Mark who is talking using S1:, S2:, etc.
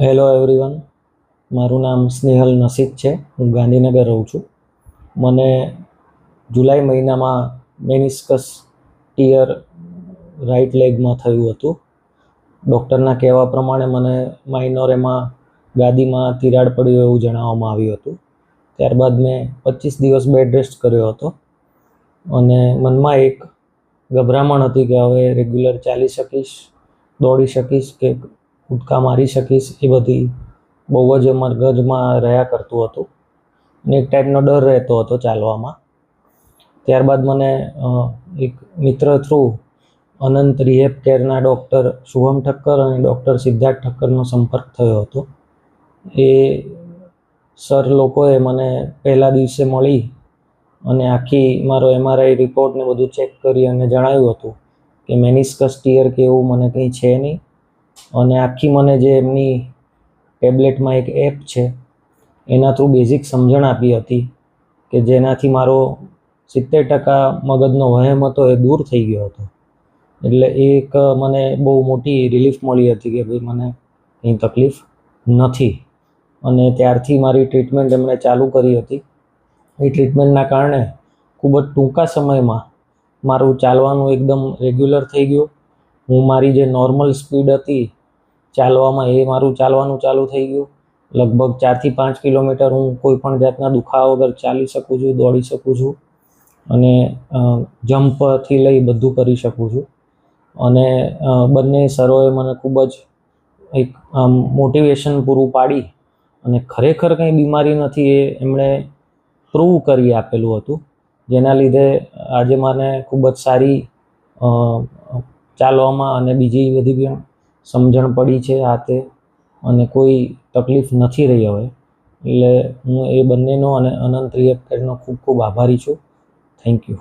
S1: Hello everyone મારું નામ સ્નેહલ નસીબ છે. હું ગાંધીનગર રહું છું. મને જુલાઈ મહિનામાં મેનિસ્કસ ટીયર રાઈટ લેગમાં થયું હતું. ડૉક્ટરના કહેવા પ્રમાણે મને માઇનોરેમાં ગાદીમાં તિરાડ પડ્યું એવું જણાવવામાં આવ્યું હતું. ત્યારબાદ મેં પચીસ દિવસ બેડ રેસ્ટ કર્યો હતો. અને મનમાં એક ગભરામણ હતી કે હવે રેગ્યુલર ચાલી શકીશ, દોડી શકીશ કે કૂદકા મારી શકીશ એ બધી બહુ જ મગજમાં રહ્યા કરતું હતું. અને એક ટાઈપનો ડર રહેતો હતો ચાલવામાં. ત્યારબાદ મને એક મિત્ર થ્રુ અનંત રિહેબ કેરના ડૉક્ટર શુભમ ઠક્કર અને ડૉક્ટર સિદ્ધાર્થ ઠક્કરનો સંપર્ક થયો હતો. એ સર લોકોએ મને પહેલા દિવસે મળી અને આખી મારો એમઆરઆઈ રિપોર્ટને બધું ચેક કરી અને જણાવ્યું હતું કે મેનિસ્કસ ટીયર કે એવું મને કંઈ છે નહીં. અને આખી મને જે એમની ટેબ્લેટમાં એક એપ છે, એના થ્રુ બેઝિક સમજણ આપી હતી કે જેનાથી મારો સિત્તેર ટકા મગજનો વહેમ હતો, એ દૂર થઈ ગયો હતો. એટલે એક મને બહુ મોટી રિલીફ મળી હતી કે ભાઈ મને કંઈ તકલીફ નથી. અને ત્યારથી મારી ટ્રીટમેન્ટ એમણે ચાલુ કરી હતી. એ ટ્રીટમેન્ટના કારણે ખૂબ જ ટૂંકા સમયમાં મારું ચાલવાનું એકદમ રેગ્યુલર થઈ ગયું. હું મારી જે નોર્મલ સ્પીડ હતી ચાલવામાં એ મારું ચાલવાનું ચાલુ થઈ ગયું. લગભગ ચારથી પાંચ કિલોમીટર હું કોઈ પણ જાતના દુખાવા વગર ચાલી શકું છું, દોડી શકું છું અને જમ્પથી લઈ બધું કરી શકું છું. અને બંને સરોએ મને ખૂબ જ એક મોટિવેશન પૂરું પાડી અને ખરેખર કંઈ બીમારી નથી એ એમણે પ્રૂવ કરી આપેલું હતું. જેના લીધે આજે મને ખૂબ જ સારી ચાલવામાં અને બીજી બધી સમજણ પડી છે આ તે અને કોઈ તકલીફ નથી રહી હવે. એટલે હું એ બંનેનો અને અનંત રિએક્ટરનો ખૂબ ખૂબ આભારી છું. Thank you